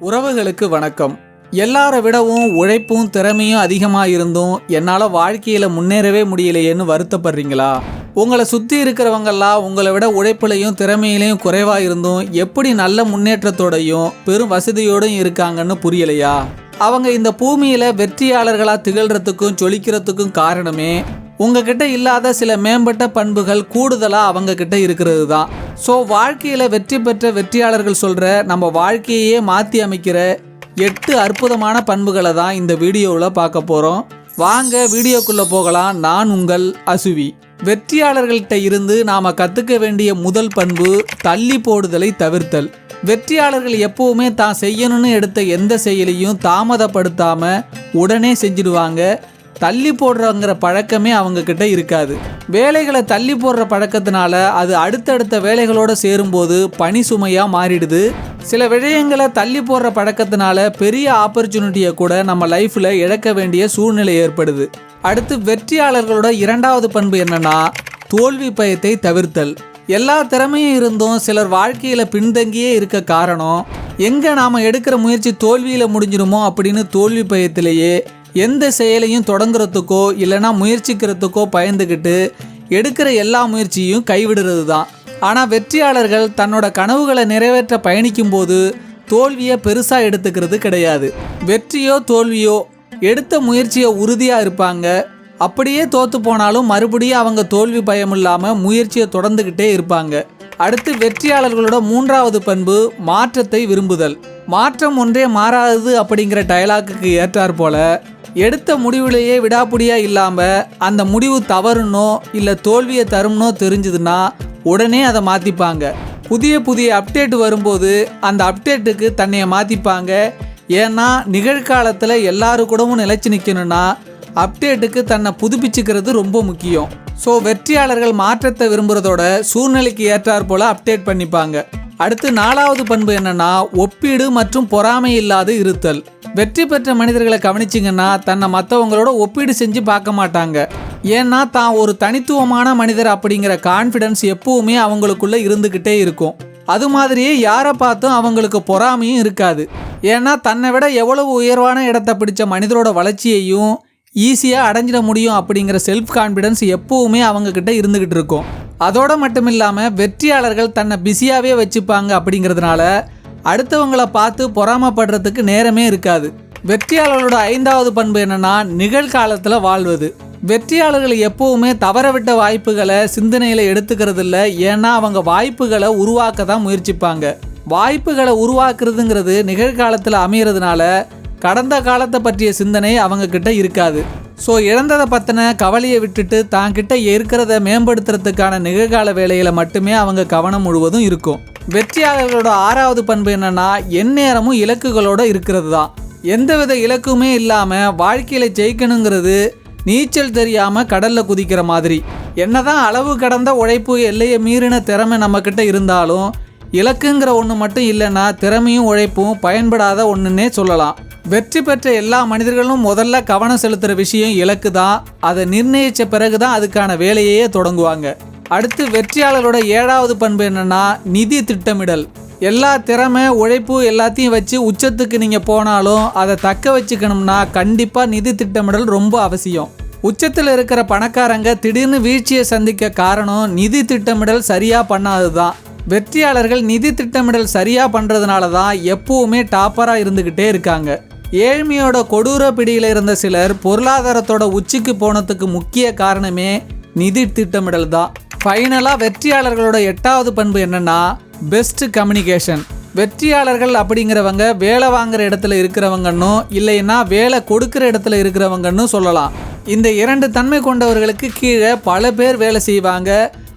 உறவுகளுக்கு வணக்கம். எல்லாரை விடவும் உழைப்பும் திறமையும் அதிகமாக இருந்தும் என்னால் வாழ்க்கையில் முன்னேறவே முடியலையேன்னு வருத்தப்படுறீங்களா? உங்களை சுற்றி இருக்கிறவங்கெல்லாம் உங்களை விட உழைப்புலையும் திறமையிலையும் குறைவாக இருந்தும் எப்படி நல்ல முன்னேற்றத்தோடையும் பெரும் வசதியோடும் இருக்காங்கன்னு புரியலையா? அவங்க இந்த பூமியில் வெற்றியாளர்களாக திகழ்கிறதுக்கும் ஜொலிக்கிறதுக்கும் காரணமே உங்ககிட்ட இல்லாத சில மேம்பட்ட பண்புகள் கூடுதலாக அவங்கக்கிட்ட இருக்கிறது தான் ஸோ வாழ்க்கையில் வெற்றி பெற்ற வெற்றியாளர்கள் சொல்கிற நம்ம வாழ்க்கையே மாற்றி அமைக்கிற எட்டு அற்புதமான பண்புகளை தான் இந்த வீடியோவில் பார்க்க போகிறோம் வாங்க வீடியோக்குள்ளே போகலாம். நான் உங்கள் அசுவி. வெற்றியாளர்கள்ட்ட இருந்து நாம் கற்றுக்க வேண்டிய முதல் பண்பு தள்ளி போடுதலை தவிர்த்தல். வெற்றியாளர்கள் எப்போவுமே தான் செய்யணும்னு எடுத்த எந்த செயலையும் தாமதப்படுத்தாமல் உடனே செஞ்சிடுவாங்க. தள்ளி போடுறங்கிற பழக்கமே அவங்கக்கிட்ட இருக்காது. வேலைகளை தள்ளி போடுற பழக்கத்தினால அது அடுத்தடுத்த வேலைகளோட சேரும்போது பனி சுமையாக மாறிடுது. சில விஷயங்களை தள்ளி போடுற பழக்கத்தினால பெரிய ஆப்பர்ச்சுனிட்டியை கூட நம்ம லைஃப்பில் இழக்க வேண்டிய சூழ்நிலை ஏற்படுது. அடுத்து வெற்றியாளர்களோட இரண்டாவது பண்பு என்னன்னா தோல்வி பயத்தை தவிர்த்தல். எல்லா திறமையும் இருந்தும் சிலர் வாழ்க்கையில் பின்தங்கியே இருக்க காரணம் எங்கே நாம் எடுக்கிற முயற்சி தோல்வியில் முடிஞ்சிருமோ அப்படின்னு தோல்வி பயத்திலேயே எந்த செயலையும் தொடங்குறதுக்கோ இல்லைன்னா முயற்சிக்கிறதுக்கோ பயந்துக்கிட்டு எடுக்கிற எல்லா முயற்சியும் கைவிடுறது தான் ஆனால் வெற்றியாளர்கள் தன்னோட கனவுகளை நிறைவேற்ற பயணிக்கும்போது தோல்வியை பெருசாக எடுத்துக்கிறது கிடையாது. வெற்றியோ தோல்வியோ எடுத்த முயற்சியை உறுதியாக இருப்பாங்க. அப்படியே தோத்து போனாலும் மறுபடியும் அவங்க தோல்வி பயம் இல்லாமல் முயற்சியை தொடர்ந்துக்கிட்டே இருப்பாங்க. அடுத்து வெற்றியாளர்களோட மூன்றாவது பண்பு மாற்றத்தை விரும்புதல். மாற்றம் ஒன்றே மாறாதது அப்படிங்கிற டயலாக்குக்கு ஏற்றாற் போல எடுத்த முடிவுலேயே விடாப்புடியாக இல்லாமல் அந்த முடிவு தவறுனோ இல்லை தோல்வியை தரும்னோ தெரிஞ்சதுன்னா உடனே அதை மாற்றிப்பாங்க புதிய புதிய அப்டேட் வரும்போது அந்த அப்டேட்டுக்கு தன்னையை மாற்றிப்பாங்க ஏன்னா நிகழ்காலத்தில் எல்லாரு கூடவும் நிலைச்சு நிற்கணும்னா அப்டேட்டுக்கு தன்னை புதுப்பிச்சுக்கிறது ரொம்ப முக்கியம். ஸோ வெற்றியாளர்கள் மாற்றத்தை விரும்புகிறதோட சூழ்நிலைக்கு ஏற்றாற் போல் அப்டேட் பண்ணிப்பாங்க. அடுத்து நாலாவது பண்பு என்னென்னா ஒப்பீடு மற்றும் பொறாமை இல்லாது இருத்தல். வெற்றி பெற்ற மனிதர்களை கவனிச்சிங்கன்னா தன்னை மற்றவங்களோட ஒப்பீடு செஞ்சு பார்க்க மாட்டாங்க. ஏன்னா தான் ஒரு தனித்துவமான மனிதர் அப்படிங்கிற கான்ஃபிடன்ஸ் எப்பவுமே அவங்களுக்குள்ள இருந்துக்கிட்டே இருக்கும். அது மாதிரியே யாரை பார்த்தும் அவங்களுக்கு பொறாமையும் இருக்காது. ஏன்னா தன்னை விட எவ்வளவு உயர்வான இடத்தை பிடிச்ச மனிதரோட வளர்ச்சியையும் ஈஸியாக அடைஞ்சிட முடியும் அப்படிங்கிற செல்ஃப் கான்ஃபிடன்ஸ் எப்பவுமே அவங்கக்கிட்ட இருந்துக்கிட்டு இருக்கும். அதோட மட்டும் இல்லாமல் வெற்றியாளர்கள் தன்னை பிஸியாகவே வச்சுப்பாங்க அப்படிங்கிறதுனால அடுத்தவங்கள பார்த்து பொறாமப்படுறதுக்கு நேரமே இருக்காது. வெற்றியாளர்களோட ஐந்தாவது பண்பு என்னன்னா நிகழ்காலத்தில் வாழ்வது. வெற்றியாளர்கள் எப்பவுமே தவறவிட்ட வாய்ப்புகளை சிந்தனையில் எடுத்துக்கிறது இல்லை ஏன்னா அவங்க வாய்ப்புகளை உருவாக்க தான் முயற்சிப்பாங்க. வாய்ப்புகளை உருவாக்குறதுங்கிறது நிகழ்காலத்தில் அமையிறதுனால கடந்த காலத்தை பற்றிய சிந்தனை அவங்க கிட்ட இருக்காது. ஸோ இழந்ததை பற்றின கவலையை விட்டுட்டு தான் கிட்ட இருக்கிறத மேம்படுத்துறதுக்கான நிகழ்கால வேலையில் மட்டுமே அவங்க கவனம் முழுவதும் இருக்கும். வெற்றியாளர்களோட ஆறாவது பண்பு என்னன்னா எந்நேரமும் இலக்குகளோட இருக்கிறது தான் எந்தவித இலக்குமே இல்லாமல் வாழ்க்கையில் ஜெயிக்கணுங்கிறது நீச்சல் தெரியாமல் கடலில் குதிக்கிற மாதிரி. என்னதான் அளவு கடந்த உழைப்பு எல்லையை மீறின திறமை நம்மக்கிட்ட இருந்தாலும் இலக்குங்கிற ஒன்று மட்டும் இல்லைன்னா திறமையும் உழைப்பும் பயன்படாத ஒன்றுன்னே சொல்லலாம். வெற்றி பெற்ற எல்லா மனிதர்களும் முதல்ல கவனம் செலுத்துகிற விஷயம் இலக்கு தான் அதை நிர்ணயித்த பிறகு தான் அதுக்கான வேலையே தொடங்குவாங்க. அடுத்து வெற்றியாளரோட ஏழாவது பண்பு என்னன்னா நிதி திட்டமிடல். எல்லா திறமை உழைப்பு எல்லாத்தையும் வச்சு உச்சத்துக்கு நீங்கள் போனாலும் அதை தக்க வச்சுக்கணும்னா கண்டிப்பாக நிதி திட்டமிடல் ரொம்ப அவசியம். உச்சத்தில் இருக்கிற பணக்காரங்க திடீர்னு வீழ்ச்சியை சந்திக்க காரணம் நிதி திட்டமிடல் சரியாக பண்ணாது தான் வெற்றியாளர்கள் நிதி திட்டமிடல் சரியாக பண்ணுறதுனால தான் எப்பவுமே டாப்பராக இருந்துக்கிட்டே இருக்காங்க. ஏழ்மையோட கொடூர பிடியில் இருந்த சிலர் பொருளாதாரத்தோட உச்சிக்கு போனதுக்கு முக்கிய காரணமே நிதி திட்டமிடல் தான். ஃபைனலாக வெற்றியாளர்களோட எட்டாவது பண்பு என்னென்னா பெஸ்ட் கம்யூனிகேஷன் வெற்றியாளர்கள் அப்படிங்கிறவங்க வேலை வாங்குற இடத்துல இருக்கிறவங்கன்னும் இல்லைன்னா வேலை கொடுக்குற இடத்துல இருக்கிறவங்கன்னு சொல்லலாம். இந்த இரண்டு தன்மை கொண்டவர்களுக்கு கீழே பல பேர் வேலை செய்வாங்க.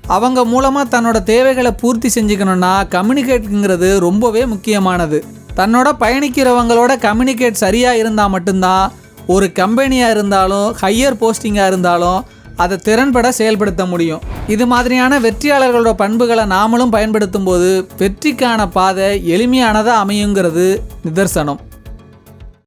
அவங்க மூலமாக தன்னோட தேவைகளை பூர்த்தி செஞ்சுக்கணும்னா கம்யூனிகேட்டுங்கிறது ரொம்பவே முக்கியமானது. தன்னோட பயணிக்கிறவங்களோட கம்யூனிகேட் சரியாக இருந்தால் மட்டும்தான் ஒரு கம்பெனியாக இருந்தாலும் ஹையர் போஸ்டிங்காக இருந்தாலும் அதை திறன்பட செயல்படுத்த முடியும். இது மாதிரியான வெற்றியாளர்களோட பண்புகளை நாமளும் பயன்படுத்தும் போது வெற்றிக்கான பாதை எளிமையானதாக அமையுங்கிறது நிதர்சனம்.